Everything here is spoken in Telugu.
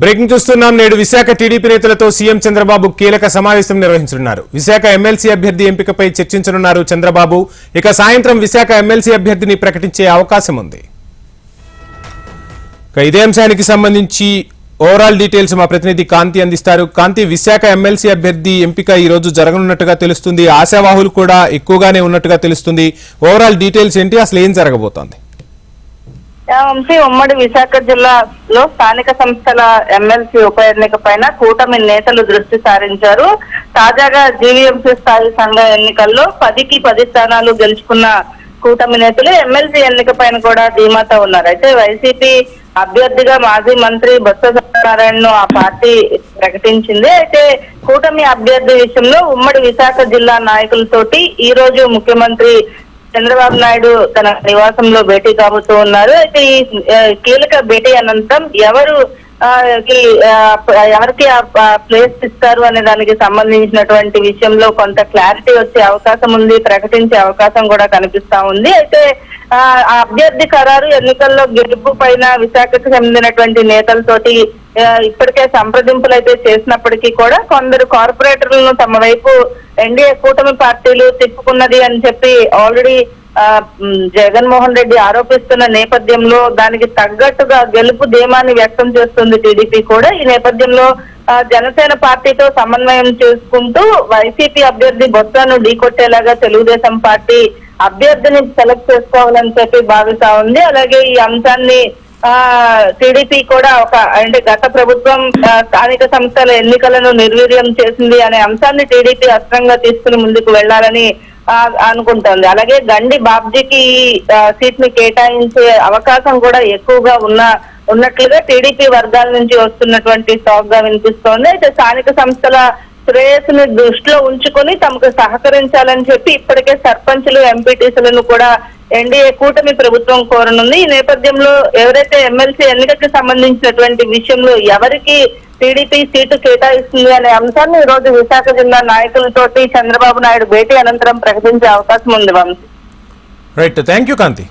బ్రేకింగ్ చూస్తున్నాం. నేడు విశాఖ టీడీపీ నేతలతో సీఎం చంద్రబాబు కీలక సమావేశం నిర్వహించనున్నారు. విశాఖ ఎమ్మెల్సీ అభ్యర్థి ఎంపికపై చర్చించనున్నారు చంద్రబాబు. ఇక సాయంత్రం విశాఖ ఎమ్మెల్సీ అభ్యర్థిని ప్రకటించే అవకాశం ఉంది. ఇదే అంశానికి సంబంధించి ఓవరాల్ డీటెయిల్స్ మా ప్రతినిధి కాంతి అందిస్తారు. కాంతి విశాఖ ఎమ్మెల్సీ అభ్యర్థి ఎంపిక ఈ రోజు జరగనున్నట్టుగా తెలుస్తుంది. ఆశావాహులు కూడా ఎక్కువగానే ఉన్నట్టుగా తెలుస్తుంది. ఓవరాల్ డీటెయిల్స్ ఏంటి? అసలు ఏం జరగబోతోంది? వంశీ ఉమ్మడి విశాఖ జిల్లాలో స్థానిక సంస్థల ఎమ్మెల్సీ ఉప ఎన్నిక పైన కూటమి నేతలు దృష్టి సారించారు. తాజాగా జీవీఎంసీ స్థాయి సంఘ ఎన్నికల్లో పదికి పది స్థానాలు గెలుచుకున్న కూటమి నేతలు ఎమ్మెల్సీ ఎన్నిక పైన కూడా ధీమాతో ఉన్నారు. అయితే వైసీపీ అభ్యర్థిగా మాజీ మంత్రి బొత్స సత్యనారాయణను ఆ పార్టీ ప్రకటించింది. అయితే కూటమి అభ్యర్థి విషయంలో ఉమ్మడి విశాఖ జిల్లా నాయకులతోటి ఈ రోజు ముఖ్యమంత్రి చంద్రబాబు నాయుడు తన నివాసంలో భేటీ కాబోతూ ఉన్నారు. అయితే ఈ కీలక భేటీ అనంతరం ఎవరు ఆ, ఎవరికి ఆ ప్లేస్ ఇస్తారు అనే దానికి సంబంధించినటువంటి విషయంలో కొంత క్లారిటీ వచ్చే అవకాశం ఉంది ప్రకటించే అవకాశం కూడా కనిపిస్తా ఉంది. అయితే ఆ అభ్యర్థి ఖరారు ఎన్నికల్లో గెలుపు పైన విశాఖకు చెందినటువంటి నేతలతోటి ఇప్పటికే సంప్రదింపులు అయితే చేసినప్పటికీ కూడా కొందరు కార్పొరేటర్లను తమ వైపు ఎన్డీఏ కూటమి పార్టీలు తిప్పుకున్నది అని చెప్పి ఆల్రెడీ ఆ, జగన్మోహన్ రెడ్డి ఆరోపిస్తున్న నేపథ్యంలో దానికి తగ్గట్టుగా గెలుపు ధీమాన్ని వ్యక్తం చేస్తుంది టీడీపీ కూడా. ఈ నేపథ్యంలో ఆ, జనసేన పార్టీతో సమన్వయం చేసుకుంటూ వైసీపీ అభ్యర్థి బొత్సను ఢీకొట్టేలాగా తెలుగుదేశం పార్టీ అభ్యర్థిని సెలెక్ట్ చేసుకోవాలని చెప్పి భావిస్తా ఉంది. అలాగే ఈ అంశాన్ని టీడీపీ కూడా ఒక అంటే గత ప్రభుత్వం స్థానిక సంస్థల ఎన్నికలను నిర్వీర్యం చేసింది అనే అంశాన్ని టీడీపీ అస్త్రంగా తీసుకుని ముందుకు వెళ్ళాలని అనుకుంటోంది. అలాగే గండి బాబ్జీకి సీట్ని కేటాయించే అవకాశం కూడా ఎక్కువగా ఉన్న ఉన్నట్లుగా టీడీపీ వర్గాల నుంచి వస్తున్నటువంటి టాక్గా వినిపిస్తోంది. అయితే స్థానిక సంస్థల శ్రేయస్సును దృష్టిలో ఉంచుకొని తమకు సహకరించాలని చెప్పి ఇప్పటికే సర్పంచులు ఎంపీటీసీలను కూడా ఎన్డీఏ కూటమి ప్రభుత్వం కోరనుంది. ఈ నేపథ్యంలో ఎవరైతే ఎమ్మెల్సీ ఎన్నికకి సంబంధించినటువంటి విషయంలో ఎవరికి టీడీపీ సీటు కేటాయిస్తుంది అనే అంశాన్ని ఈ రోజు విశాఖ జిల్లా నాయకులతోటి చంద్రబాబు నాయుడు భేటీ అనంతరం ప్రకటించే అవకాశం ఉంది Vamsi. Right thank you Kanthi